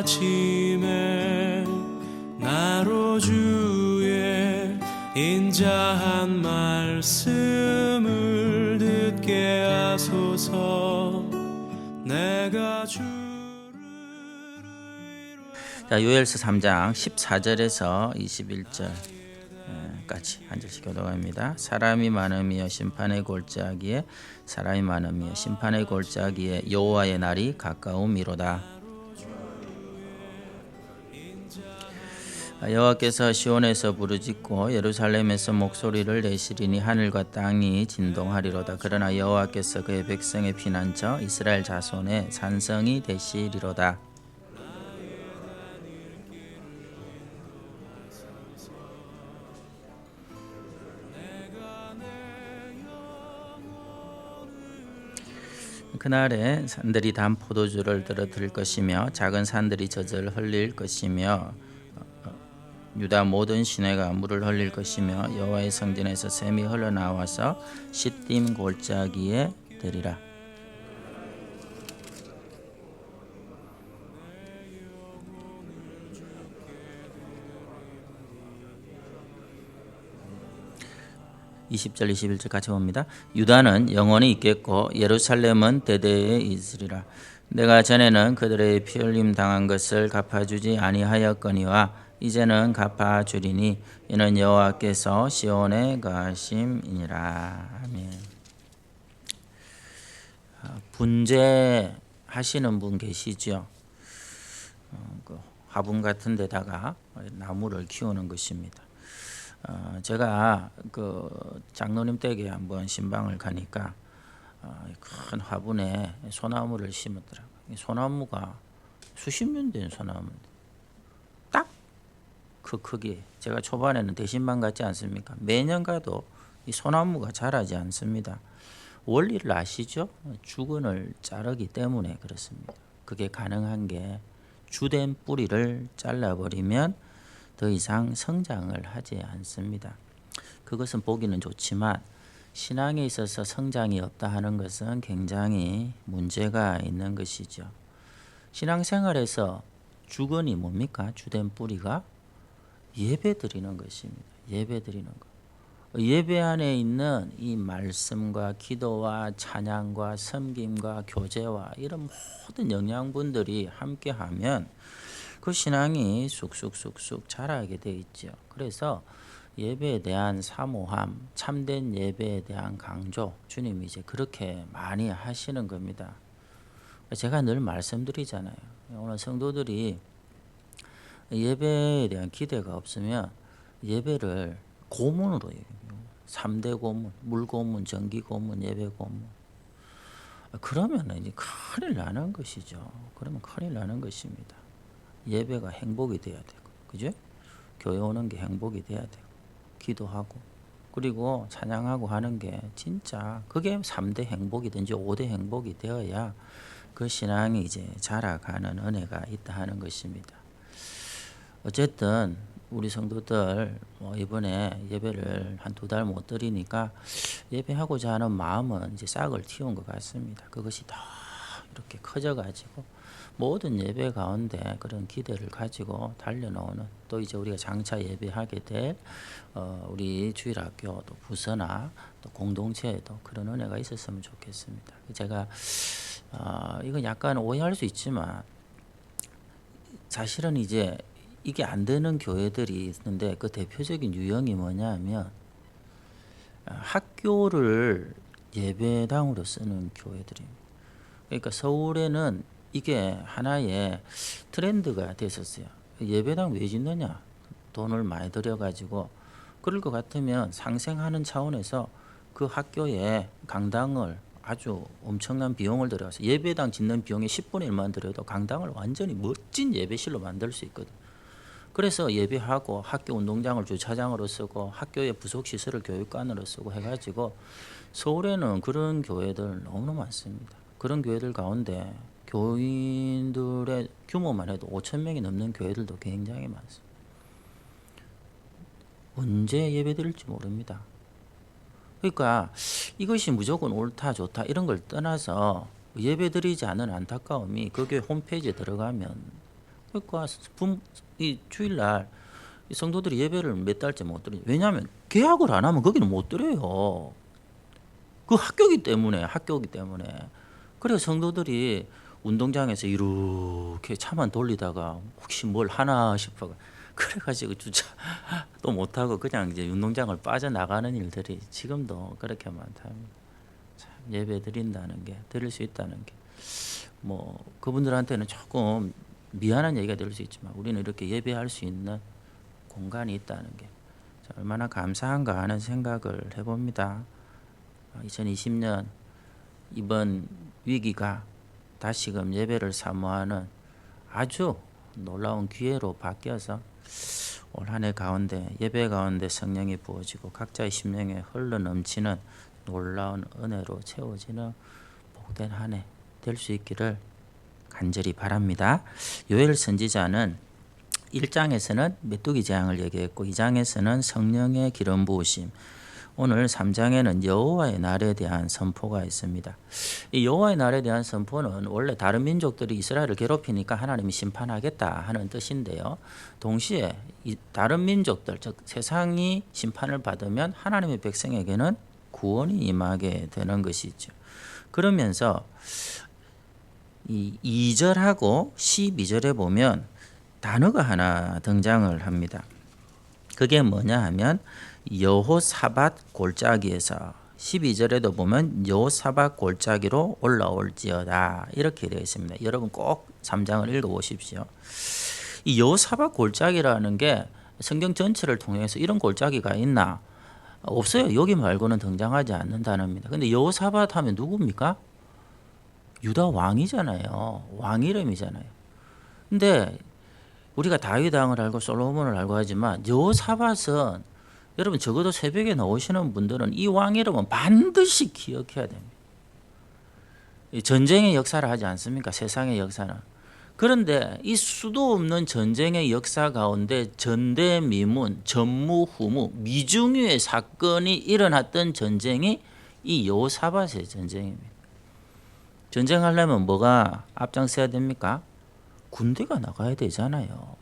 아침에 나로 주의 인자한 말씀을 듣게 하소서 내가 주를 자, 요엘서 3장 14절에서 21절까지 한 절씩 교독합니다. 사람이 많음이여 심판의 골짜기에 사람이 많음이여 심판의 골짜기에 여호와의 날이 가까움이로다. 여호와께서 시온에서 부르짖고 예루살렘에서 목소리를 내시리니 하늘과 땅이 진동하리로다. 그러나 여호와께서 그의 백성의 피난처 이스라엘 자손의 산성이 되시리로다. 그날에 산들이 단 포도주를 떨어뜨릴 것이며 작은 산들이 젖을 흘릴 것이며 유다 모든 시내가 물을 흘릴 것이며 여호와의 성전에서 샘이 흘러나와서 시딤 골짜기에 되리라. (20절) (21절) 같이 봅니다 유다는 영원히 있겠고 예루살렘은 대대에 있으리라 내가 전에는 그들의 피 흘림 당한 것을 갚아주지 아니하였거니와 이제는 갚아 주리니 이는 여호와께서 시온에 가심이니라. 아멘. 아, 분재 하시는 분 계시죠? 어, 그 화분 같은 데다가 나무를 키우는 것입니다. 어, 제가 그 장로님 댁에 한번 신방을 가니까 어, 큰 화분에 소나무를 심었더라고요. 이 소나무가 수십 년 된 소나무인데. 딱 그 크기. 제가 초반에는 대신방 같지 않습니까? 매년 가도 이 소나무가 자라지 않습니다. 원리를 아시죠? 주근을 자르기 때문에 그렇습니다. 그게 가능한 게 주된 뿌리를 잘라버리면 더 이상 성장을 하지 않습니다. 그것은 보기는 좋지만 신앙에 있어서 성장이 없다 하는 것은 굉장히 문제가 있는 것이죠. 신앙생활에서 주건이 뭡니까? 주된 뿌리가 예배 드리는 것입니다. 예배 드리는 것. 예배 안에 있는 이 말씀과 기도와 찬양과 섬김과 교제와 이런 모든 영양분들이 함께하면 그 신앙이 쑥쑥쑥쑥 자라게 돼 있죠. 그래서 예배에 대한 사모함, 참된 예배에 대한 강조, 주님이 이제 그렇게 많이 하시는 겁니다. 제가 늘 말씀드리잖아요. 오늘 성도들이 예배에 대한 기대가 없으면 예배를 고문으로 얘기해요. 3대 고문, 물 고문, 전기 고문, 예배 고문. 그러면 이제 큰일 나는 것이죠. 그러면 큰일 나는 것입니다. 예배가 행복이 돼야 되고, 그죠? 교회 오는 게 행복이 돼야 되고, 기도하고, 그리고 찬양하고 하는 게 진짜 그게 3대 행복이든지 5대 행복이 되어야 그 신앙이 이제 자라가는 은혜가 있다 하는 것입니다. 어쨌든 우리 성도들 뭐 이번에 예배를 한 두 달 못 드리니까 예배하고자 하는 마음은 이제 싹을 틔운 것 같습니다. 그것이 더 이렇게 커져가지고 모든 예배 가운데 그런 기대를 가지고 달려나오는 또 이제 우리가 장차 예배하게 될 어, 우리 주일학교 또 부서나 또 공동체에도 그런 은혜가 있었으면 좋겠습니다. 제가 어, 이건 약간 오해할 수 있지만 사실은 이제 이게 안 되는 교회들이 있는데 그 대표적인 유형이 뭐냐면 어, 학교를 예배당으로 쓰는 교회들입니다. 그러니까 서울에는 이게 하나의 트렌드가 됐었어요. 예배당 왜 짓느냐? 돈을 많이 들여가지고 그럴 것 같으면 상생하는 차원에서 그 학교에 강당을 아주 엄청난 비용을 들여서 예배당 짓는 비용의 10분의 1만 들여도 강당을 완전히 멋진 예배실로 만들 수 있거든. 그래서 예배하고 학교 운동장을 주차장으로 쓰고 학교의 부속 시설을 교육관으로 쓰고 해가지고 서울에는 그런 교회들 너무 많습니다. 그런 교회들 가운데 교인들의 규모만 해도 5천 명이 넘는 교회들도 굉장히 많습니다. 언제 예배 드릴지 모릅니다. 그러니까 이것이 무조건 옳다 좋다 이런 걸 떠나서 예배 드리지 않은 안타까움이 그 교회 홈페이지에 들어가면 그러니까 분- 이 주일날 이 성도들이 예배를 몇 달째 못 드려. 왜냐하면 계약을 안 하면 거기는 못 드려요. 그 학교기 때문에 학교기 때문에 그래 성도들이 운동장에서 이렇게 차만 돌리다가 혹시 뭘 하나 싶어 그래가지고 주차 또 못하고 그냥 이제 운동장을 빠져나가는 일들이 지금도 그렇게 많답니다. 참 예배 드린다는 게 드릴 수 있다는 게 뭐 그분들한테는 조금 미안한 얘기가 될 수 있지만 우리는 이렇게 예배할 수 있는 공간이 있다는 게참 얼마나 감사한가 하는 생각을 해봅니다. 2020년 이번 위기가 다시금 예배를 사모하는 아주 놀라운 기회로 바뀌어서 올 한 해 가운데 예배 가운데 성령이 부어지고 각자의 심령에 흘러 넘치는 놀라운 은혜로 채워지는 복된 한 해 될 수 있기를 간절히 바랍니다. 요엘 선지자는 1장에서는 메뚜기 재앙을 얘기했고 2장에서는 성령의 기름 부으심 오늘 3장에는 여호와의 날에 대한 선포가 있습니다. 이 여호와의 날에 대한 선포는 원래 다른 민족들이 이스라엘을 괴롭히니까 하나님이 심판하겠다 하는 뜻인데요. 동시에 이 다른 민족들 즉 세상이 심판을 받으면 하나님의 백성에게는 구원이 임하게 되는 것이죠. 그러면서 이 2절하고 12절에 보면 단어가 하나 등장을 합니다. 그게 뭐냐 하면 여호사밧 골짜기에서 12절에도 보면 여호사밧 골짜기로 올라올지어다 이렇게 되어 있습니다. 여러분 꼭 3장을 읽어 보십시오. 이 여호사밧 골짜기라는 게 성경 전체를 통해서 이런 골짜기가 있나? 없어요. 여기 말고는 등장하지 않는 단어입니다. 근데 여호사밧 하면 누굽니까? 유다 왕이잖아요. 왕 이름이잖아요. 근데 우리가 다윗 왕을 알고 솔로몬을 알고 하지만 여호사밧은 여러분 적어도 새벽에 나오시는 분들은 이 왕 이름은 반드시 기억해야 됩니다. 이 전쟁의 역사를 하지 않습니까? 세상의 역사는. 그런데 이 수도 없는 전쟁의 역사 가운데 전대미문, 전무후무, 미중유의 사건이 일어났던 전쟁이 이 여호사밧의 전쟁입니다. 전쟁하려면 뭐가 앞장서야 됩니까? 군대가 나가야 되잖아요.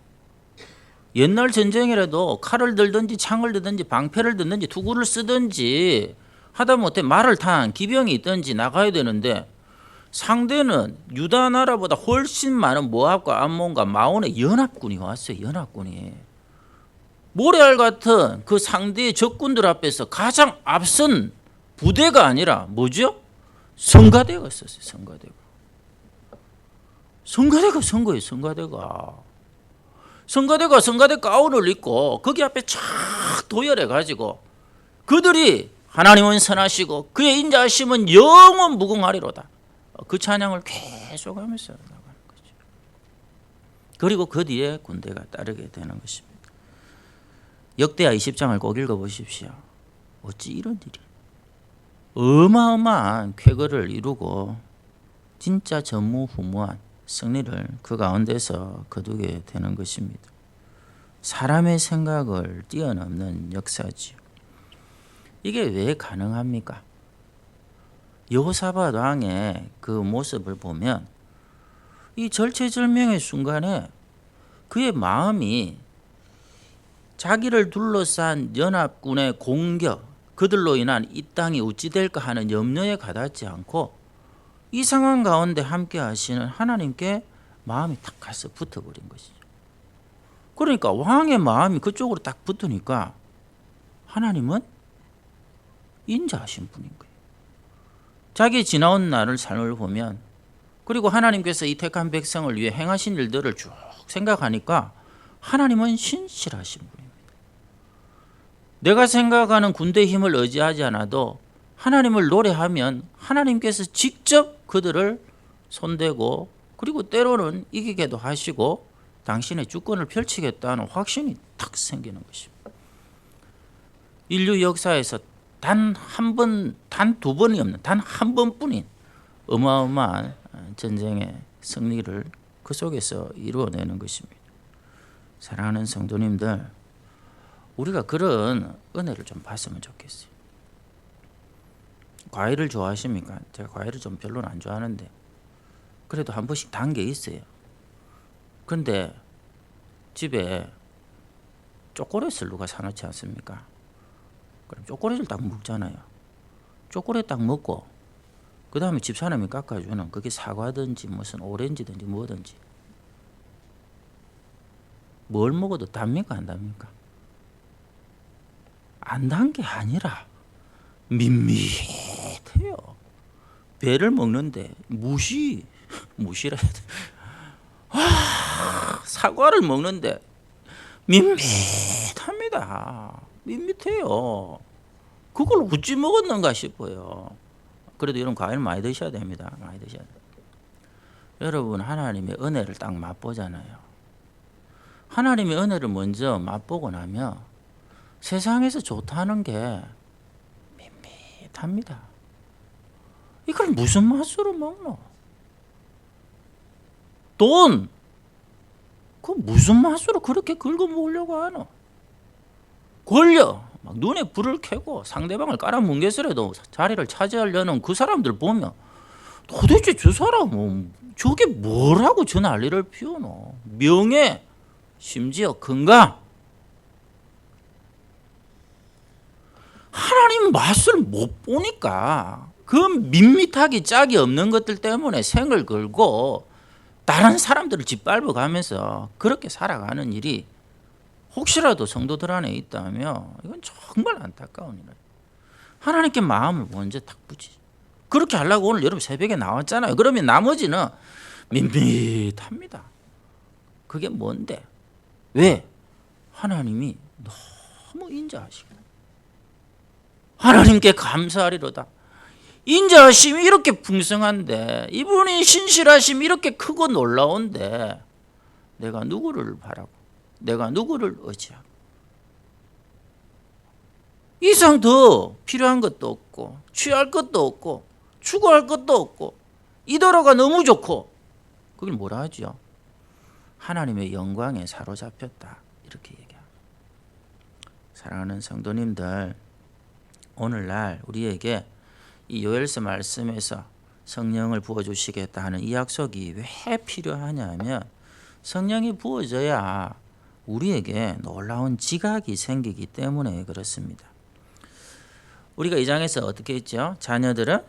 옛날 전쟁이라도 칼을 들든지 창을 들든지 방패를 들든지 투구를 쓰든지 하다못해 말을 탄 기병이 있든지 나가야 되는데 상대는 유다 나라보다 훨씬 많은 모압과 암몬과 마온의 연합군이 왔어요. 연합군이 모래알 같은 그 상대의 적군들 앞에서 가장 앞선 부대가 아니라 뭐죠? 성가대가 있었어요. 성가대가. 성가대가 선 거예요. 성가대가. 성가대가 성가대 가운을 입고 거기 앞에 쫙 도열해 가지고 그들이 하나님은 선하시고 그의 인자하심은 영원 무궁하리로다. 그 찬양을 계속 하면서 나가는 거죠. 그리고 그 뒤에 군대가 따르게 되는 것입니다. 역대하 20장을 꼭 읽어 보십시오. 어찌 이런 일이 어마어마한 쾌거를 이루고 진짜 전무후무한 승리를 그 가운데서 거두게 되는 것입니다. 사람의 생각을 뛰어넘는 역사지요. 이게 왜 가능합니까? 여호사밧 왕의 그 모습을 보면 이 절체절명의 순간에 그의 마음이 자기를 둘러싼 연합군의 공격, 그들로 인한 이 땅이 어찌 될까 하는 염려에 가닿지 않고 이 상황 가운데 함께 하시는 하나님께 마음이 딱 가서 붙어버린 것이죠. 그러니까 왕의 마음이 그쪽으로 딱 붙으니까 하나님은 인자하신 분인 거예요. 자기 지나온 날을 삶을 보면 그리고 하나님께서 이 택한 백성을 위해 행하신 일들을 쭉 생각하니까 하나님은 신실하신 분입니다. 내가 생각하는 군대 힘을 의지하지 않아도 하나님을 노래하면 하나님께서 직접 그들을 손대고 그리고 때로는 이기게도 하시고 당신의 주권을 펼치겠다는 확신이 탁 생기는 것입니다. 인류 역사에서 단 한 번, 단 두 번이 없는 단 한 번뿐인 어마어마한 전쟁의 승리를 그 속에서 이루어내는 것입니다. 사랑하는 성도님들, 우리가 그런 은혜를 좀 봤으면 좋겠어요. 과일을 좋아하십니까? 제가 과일을 좀 별로는 안 좋아하는데 그래도 한 번씩 단 게 있어요. 근데 집에 초콜릿을 누가 사놓지 않습니까? 그럼 초콜릿을 딱 먹잖아요. 초콜릿 딱 먹고 그 다음에 집사람이 깎아주는 그게 사과든지 무슨 오렌지든지 뭐든지 뭘 먹어도 답니까 안 답니까? 안단 게 아니라 밋밋해요. 배를 먹는데 무시 무시라 해야 돼. 아, 사과를 먹는데 밋밋합니다. 밋밋해요. 그걸 어찌 먹었는가 싶어요. 그래도 이런 과일 많이 드셔야 됩니다. 많이 드셔야 돼요. 여러분 하나님의 은혜를 딱 맛보잖아요. 하나님의 은혜를 먼저 맛보고 나면 세상에서 좋다는 게 밋밋합니다. 이걸 무슨 맛으로 먹노? 돈! 그 무슨 맛으로 그렇게 긁어 먹으려고 하노? 권력! 막 눈에 불을 켜고 상대방을 깔아뭉개서라도 자리를 차지하려는 그 사람들 보면 도대체 저 사람은 저게 뭐라고 저 난리를 피우노? 명예, 심지어 건강. 하나님 맛을 못 보니까 그 밋밋하기 짝이 없는 것들 때문에 생을 걸고 다른 사람들을 짓밟아 가면서 그렇게 살아가는 일이 혹시라도 성도들 안에 있다면 이건 정말 안타까운 일이에요. 하나님께 마음을 먼저 탁 붙이. 그렇게 하려고 오늘 여러분 새벽에 나왔잖아요. 그러면 나머지는 밋밋합니다. 그게 뭔데? 왜? 하나님이 너무 인자하시고 하나님께 감사하리로다. 인자하심이 이렇게 풍성한데 이분이 신실하심이 이렇게 크고 놀라운데 내가 누구를 바라고 내가 누구를 의지하고 이상 더 필요한 것도 없고 취할 것도 없고 추구할 것도 없고 이더러가 너무 좋고 그걸 뭐라 하죠? 하나님의 영광에 사로잡혔다 이렇게 얘기합니다. 사랑하는 성도님들 오늘날 우리에게 이 요엘서 말씀에서 성령을 부어 주시겠다 하는 이 약속이 왜 필요하냐면 성령이 부어져야 우리에게 놀라운 지각이 생기기 때문에 그렇습니다. 우리가 이 장에서 어떻게 했죠? 자녀들은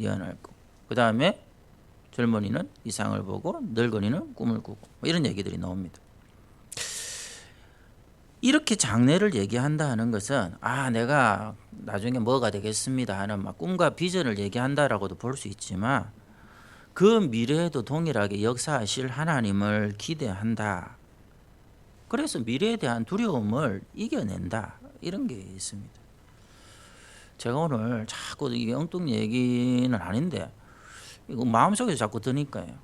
예언할 거. 그 다음에 젊은이는 이상을 보고 늙은이는 꿈을 꾸고 뭐 이런 얘기들이 나옵니다. 이렇게 장래를 얘기한다는 것은 아 내가 나중에 뭐가 되겠습니다 하는 막 꿈과 비전을 얘기한다라고도 볼 수 있지만 그 미래에도 동일하게 역사하실 하나님을 기대한다. 그래서 미래에 대한 두려움을 이겨낸다 이런 게 있습니다. 제가 오늘 자꾸 이게 엉뚱 얘기는 아닌데 이거 마음속에서 자꾸 드니까요.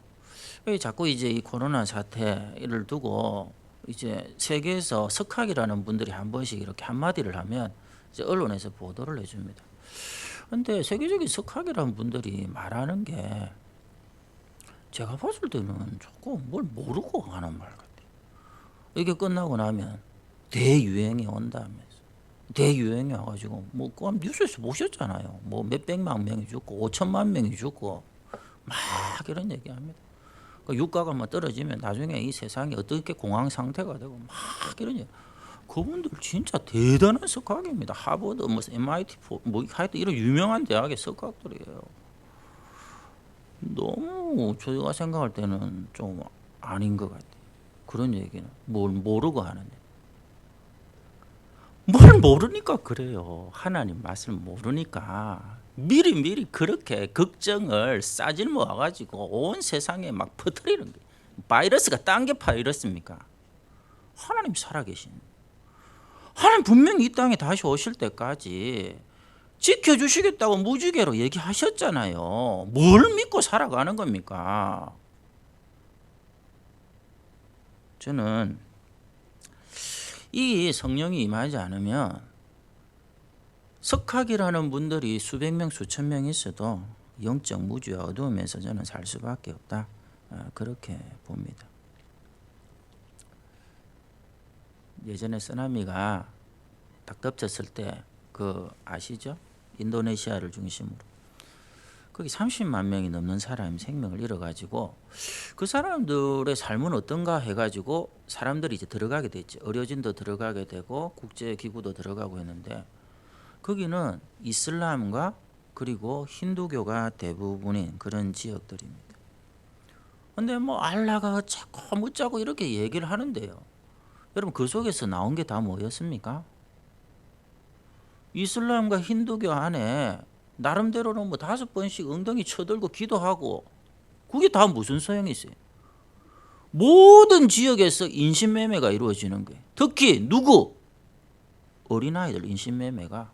왜 자꾸 이제 이 코로나 사태를 두고 이제 세계에서 석학이라는 분들이 한 번씩 이렇게 한마디를 하면 이제 언론에서 보도를 해줍니다. 근데 세계적인 석학이라는 분들이 말하는 게 제가 봤을 때는 조금 뭘 모르고 하는 말 같아요. 이게 끝나고 나면 대유행이 온다면서 대유행이 와가지고 뭐 그럼 뉴스에서 보셨잖아요. 뭐 몇백만 명이 죽고 오천만 명이 죽고 막 이런 얘기합니다. 그 유가가 뭐 떨어지면 나중에 이 세상이 어떻게 공황 상태가 되고 막 얘기. 그분들 진짜 대단한 석학입니다. 하버드, 뭐 MIT, 뭐 하여튼 이런 유명한 대학의 석학들이에요. 너무 저희가 생각할 때는 좀 아닌 것 같아요. 그런 얘기는 뭘 모르고 하는데 뭘 모르니까 그래요. 하나님 말씀 모르니까 미리 미리 그렇게 걱정을 싸질 모아가지고 온 세상에 막 퍼뜨리는 게 바이러스가 딴게 바이러스입니까? 하나님 살아계신 하나님 분명히 이 땅에 다시 오실 때까지 지켜주시겠다고 무지개로 얘기하셨잖아요. 뭘 믿고 살아가는 겁니까? 저는 이 성령이 임하지 않으면 석학이라는 분들이 수백 명, 수천 명 있어도 영적 무주와 어두움에서 저는 살 수밖에 없다. 아, 그렇게 봅니다. 예전에 쓰나미가 딱 덮쳤을 때 그 아시죠? 인도네시아를 중심으로 거기 30만 명이 넘는 사람이 생명을 잃어가지고 그 사람들의 삶은 어떤가 해가지고 사람들이 이제 들어가게 됐죠. 의료진도 들어가게 되고 국제기구도 들어가고 했는데 거기는 이슬람과 그리고 힌두교가 대부분인 그런 지역들입니다. 근데 뭐 알라가 자꾸 묻자고 이렇게 얘기를 하는데요. 여러분 그 속에서 나온 게 다 뭐였습니까? 이슬람과 힌두교 안에 나름대로는 뭐 다섯 번씩 엉덩이 쳐들고 기도하고 그게 다 무슨 소용이 있어요? 모든 지역에서 인신매매가 이루어지는 거예요. 특히 누구? 어린아이들 인신매매가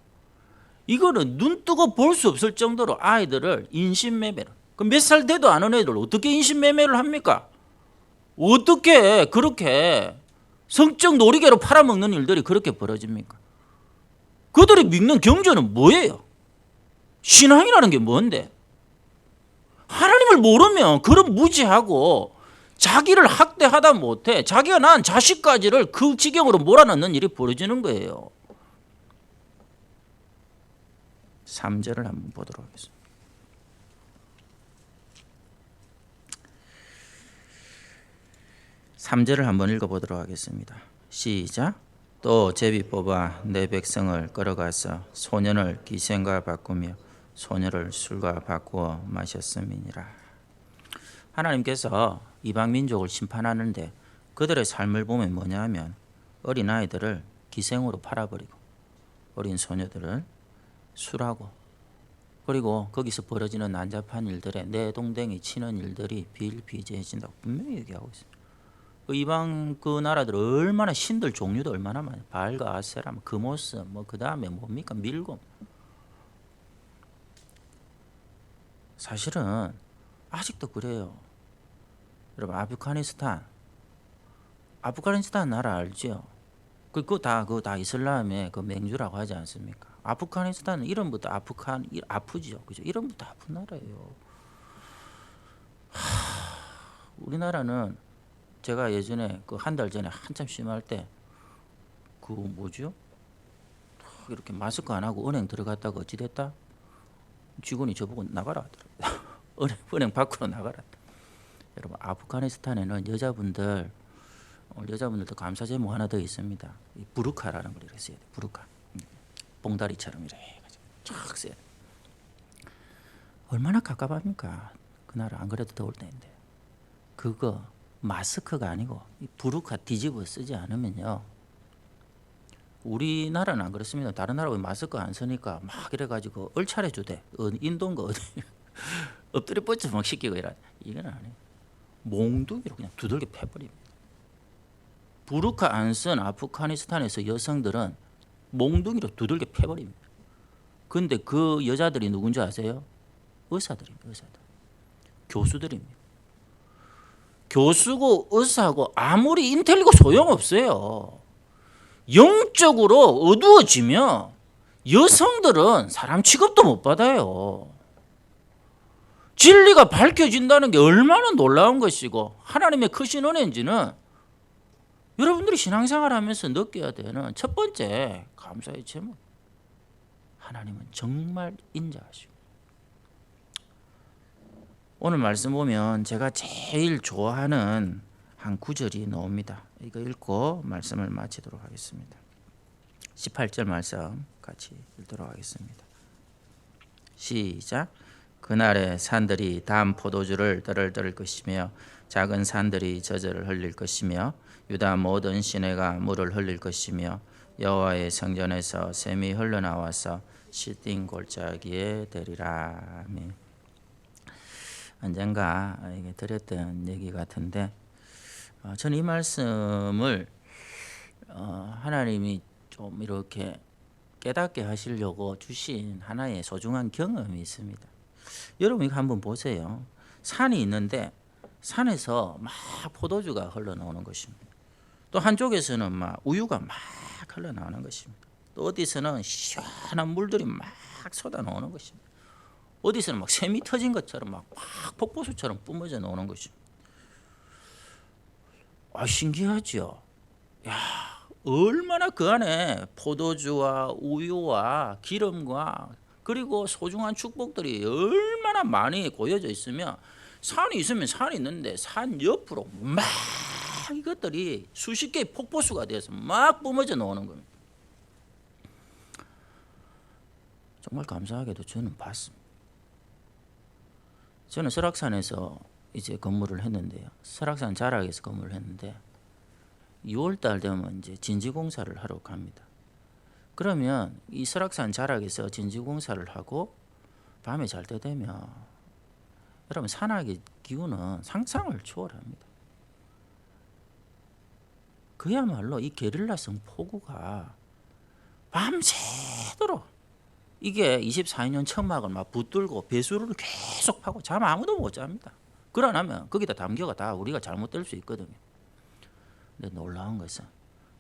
이거는 눈 뜨고 볼 수 없을 정도로 아이들을 인신매매를 그몇살 돼도 안 오는 애들 어떻게 인신매매를 합니까? 어떻게 그렇게 성적 놀이개로 팔아먹는 일들이 그렇게 벌어집니까? 그들이 믿는 경전은 뭐예요? 신앙이라는 게 뭔데? 하나님을 모르면 그런 무지하고 자기를 학대하다 못해 자기가 낳은 자식까지를 그 지경으로 몰아넣는 일이 벌어지는 거예요. 3절을 한번 보도록 하겠습니다. 삼절을 한번 읽어보도록 하겠습니다. 시작. 또 제비 뽑아 내 백성을 끌어가서 소년을 기생과 바꾸며 소녀를 술과 바꾸어 마셨음이니라. 하나님께서 이방 민족을 심판하는데 그들의 삶을 보면 뭐냐면 어린 아이들을 기생으로 팔아버리고 어린 소녀들을 술하고 그리고 거기서 벌어지는 난잡한 일들에 내 동댕이 치는 일들이 비일비재해진다고 분명히 얘기하고 있습니다. 그 이방 그 나라들 얼마나 신들 종류도 얼마나 많아요. 발과 아세라, 금오스, 뭐 그 다음에 뭡니까 밀곰. 사실은 아직도 그래요. 여러분 아프가니스탄, 아프가니스탄 나라 알죠? 그거 다 그거 다 이슬람의 그 맹주라고 하지 않습니까? 아프가니스탄은 이름부터 아프간 이- 아프죠, 그죠? 이름부터 아픈 나라예요. 하, 우리나라는 제가 예전에 그 한 달 전에 한참 심할 때 그 뭐죠? 탁 이렇게 마스크 안 하고 은행 들어갔다가 어찌 됐다? 직원이 저보고 나가라 하더라고요. 은행, 은행 밖으로 나가라. 여러분 아프가니스탄에는 여자분들 오늘 여자분들도 감사 제목 하나 더 있습니다. 이 부르카라는 걸 이렇게 써야 돼. 부르카. 음, 봉다리처럼 해가지고 쫙 돼. 얼마나 갑갑합니까? 그 나라 안 그래도 더울 때인데. 그거 마스크가 아니고 이 부르카 뒤집어 쓰지 않으면요. 우리나라는 안 그렇습니다. 다른 나라 왜 마스크 안 쓰니까 막 이래가지고 얼차려 주대. 어, 인도인가 어디 엎드려 뻗쳐 막 시키고 이래. 이건 아니에요. 몽둥이로 그냥 두들겨 패버립니다. 부르카 안 쓴 아프가니스탄에서 여성들은 몽둥이로 두들겨 패버립니다. 근데 그 여자들이 누군지 아세요? 의사들입니다. 의사들. 교수들입니다. 교수고 의사고 아무리 인텔리고 소용없어요. 영적으로 어두워지면 여성들은 사람 취급도 못 받아요. 진리가 밝혀진다는 게 얼마나 놀라운 것이고 하나님의 크신 은혜인지는 여러분들이 신앙생활 하면서 느껴야 되는 첫 번째 감사의 제목. 하나님은 정말 인자하시고 오늘 말씀 보면 제가 제일 좋아하는 한 구절이 나옵니다. 이거 읽고 말씀을 마치도록 하겠습니다. 18절 말씀 같이 읽도록 하겠습니다. 시작. 그날에 산들이 담 포도주를 떨을 것이며 작은 산들이 저절을 흘릴 것이며 유다 모든 시내가 물을 흘릴 것이며 여호와의 성전에서 샘이 흘러나와서 시띵 골짜기에 되리라. 아멘. 언젠가 드렸던 얘기 같은데 어, 저는 이 말씀을 어, 하나님이 좀 이렇게 깨닫게 하시려고 주신 하나의 소중한 경험이 있습니다. 여러분 이거 한번 보세요. 산이 있는데 산에서 막 포도주가 흘러나오는 것입니다. 또 한쪽에서는 막 우유가 막 흘러나오는 것입니다. 또 어디서는 시원한 물들이 막 쏟아 나오는 것입니다. 어디서는 막 샘이 터진 것처럼 막, 막 폭포수처럼 뿜어져 나오는 것입니다. 아 신기하죠. 야 얼마나 그 안에 포도주와 우유와 기름과 그리고 소중한 축복들이 얼마나 많이 고여져 있으면 산이 있으면 산이 있는데 산 옆으로 막 이것들이 수십 개의 폭포수가 돼서 막 뿜어져 나오는 겁니다. 정말 감사하게도 저는 봤습니다. 저는 설악산에서 이제 근무를 했는데요. 설악산 자락에서 근무를 했는데 6월 달 되면 이제 진지 공사를 하러 갑니다. 그러면 이 설악산 자락에서 진지 공사를 하고 밤에 잘 때 되면 여러분 산악의 기운은 상상을 초월합니다. 그야말로 이 게릴라성 폭우가 밤새도록 이게 24년 천막을 막 붙들고 배수를 계속 파고 잠 아무도 못 잡니다. 그러나면 거기다 담겨가 다 우리가 잘못될 수 있거든요. 근데 놀라운 것은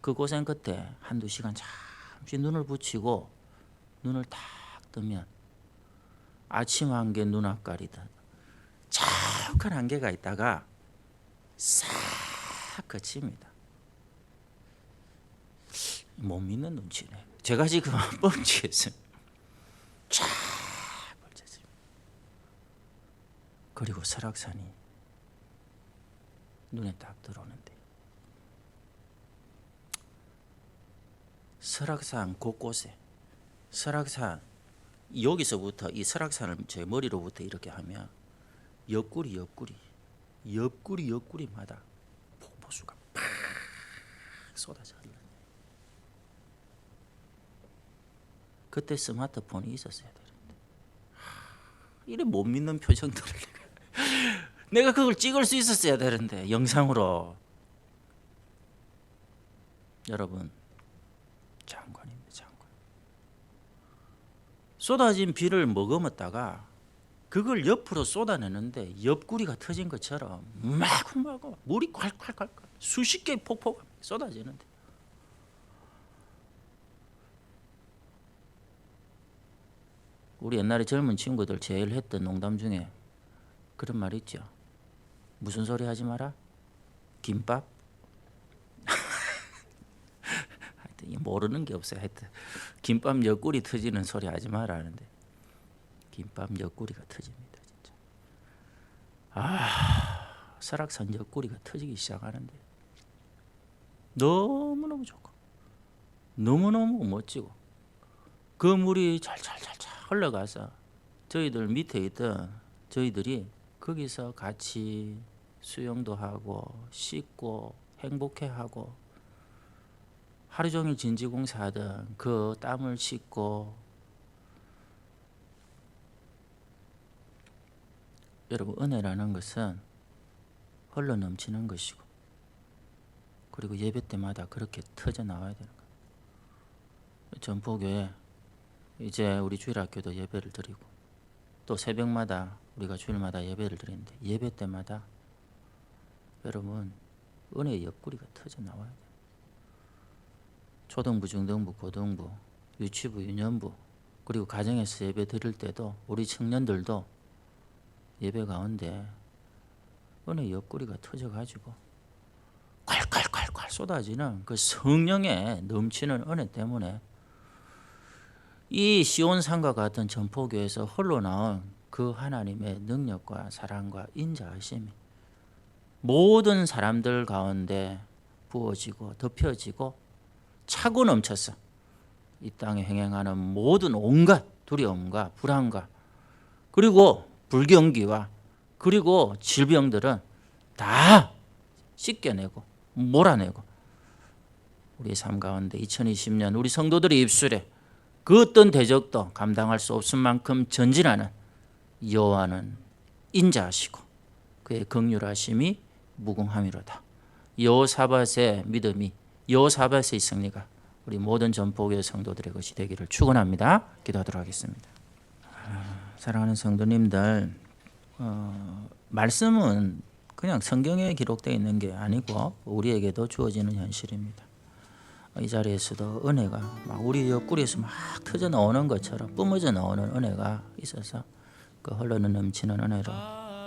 그 고생 끝에 한두 시간 잠시 눈을 붙이고 눈을 탁 뜨면 아침 안개 눈앞가리듯 자욱한 안개가 있다가 싹 그칩니다. 못 믿는 눈치네. 제가 지금 뻥치겠습니다. 쫙 펼쳐집니다. 그리고 설악산이 눈에 딱 들어오는데 설악산 곳곳에 설악산 여기서부터 이 설악산을 제 머리로부터 이렇게 하면 옆구리 옆구리 옆구리 옆구리마다 폭포수가 팍 쏟아져 흘러. 그때 스마트폰이 있었어야 되는데 하, 이래 못 믿는 표정들을 내가 그걸 찍을 수 있었어야 되는데 영상으로. 여러분 장관입니다 장관. 쏟아진 비를 머금었다가 그걸 옆으로 쏟아내는데 옆구리가 터진 것처럼 마구마구 물이 콸콸콸콸 수십 개의 폭포가 쏟아지는데 우리 옛날에 젊은 친구들 제일 했던 농담 중에 그런 말 있죠. 무슨 소리 하지 마라? 김밥? 하여튼 이 모르는 게 없어요. 하여튼 김밥 옆구리 터지는 소리 하지 마라 하는데 김밥 옆구리가 터집니다. 진짜. 아 설악산 옆구리가 터지기 시작하는데 너무너무 좋고 너무너무 멋지고 그 물이 잘잘잘잘 흘러가서 저희들 밑에 있던 저희들이 거기서 같이 수영도 하고 씻고 행복해하고 하루 종일 진지공사하던 그 땀을 씻고 여러분 은혜라는 것은 흘러 넘치는 것이고 그리고 예배 때마다 그렇게 터져 나와야 되는 거예요. 전포교회 이제 우리 주일학교도 예배를 드리고 또 새벽마다 우리가 주일마다 예배를 드리는데 예배 때마다 여러분 은혜의 옆구리가 터져 나와야 돼요. 초등부, 중등부, 고등부, 유치부, 유년부 그리고 가정에서 예배 드릴 때도 우리 청년들도 예배 가운데 은혜 옆구리가 터져 가지고 콸콸콸콸 쏟아지는 그 성령의 넘치는 은혜 때문에 이 시온산과 같은 전포교에서 흘러나온 그 하나님의 능력과 사랑과 인자하심이 모든 사람들 가운데 부어지고 덮여지고 차고 넘쳐서 이 땅에 행행하는 모든 온갖 두려움과 불안과 그리고 불경기와 그리고 질병들은 다 씻겨내고 몰아내고 우리 삶 가운데 2020년 우리 성도들의 입술에 그 어떤 대적도 감당할 수 없을 만큼 전진하는 여호와는 인자하시고 그의 긍휼하심이 무궁함이로다. 여호사밧의 믿음이 여호사밧의 승리가 우리 모든 전포교회 성도들의 것이 되기를 축원합니다. 기도하도록 하겠습니다. 아, 사랑하는 성도님들, 어, 말씀은 그냥 성경에 기록되어 있는 게 아니고 우리에게도 주어지는 현실입니다. 이 자리에서도 은혜가 막 우리 옆구리에서 막 터져 나오는 것처럼 뿜어져 나오는 은혜가 있어서 그 흘러는 넘치는 은혜로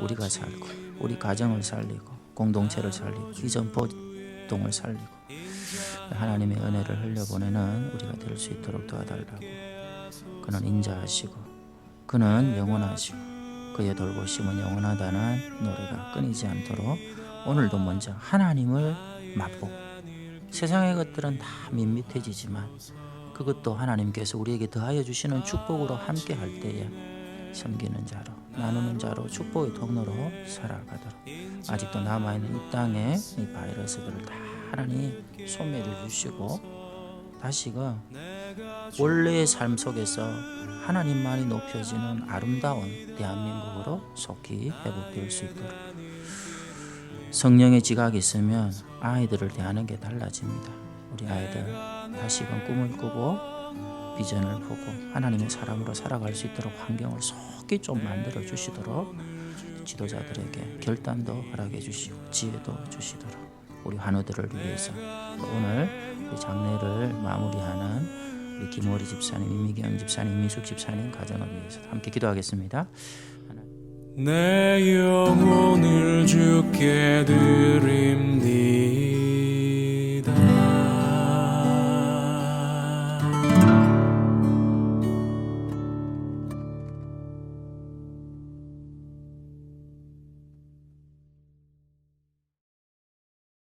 우리가 살고 우리 가정을 살리고 공동체를 살리고 이전 보동을 살리고 하나님의 은혜를 흘려보내는 우리가 될 수 있도록 도와달라고 그는 인자하시고 그는 영원하시고 그의 돌보심은 영원하다는 노래가 끊이지 않도록 오늘도 먼저 하나님을 맛보고 세상의 것들은 다 밋밋해지지만 그것도 하나님께서 우리에게 더하여 주시는 축복으로 함께 할 때에 섬기는 자로 나누는 자로 축복의 통로로 살아가도록 아직도 남아있는 이 땅에 이 바이러스들을 다 하나님 소멸해 주시고 다시가 원래의 삶 속에서 하나님만이 높여지는 아름다운 대한민국으로 속히 회복될 수 있도록 성령의 지각이 있으면 아이들을 대하는 게 달라집니다. 우리 아이들 다시금 꿈을 꾸고 비전을 보고 하나님의 사람으로 살아갈 수 있도록 환경을 속히 좀 만들어 주시도록 지도자들에게 결단도 허락해 주시고 지혜도 주시도록 우리 환우들을 위해서 오늘 우리 장례를 마무리하는 우리 김호리 집사님, 이미경 집사님, 이미숙 집사님 가정을 위해서 함께 기도하겠습니다. 내 영혼을 주께 드리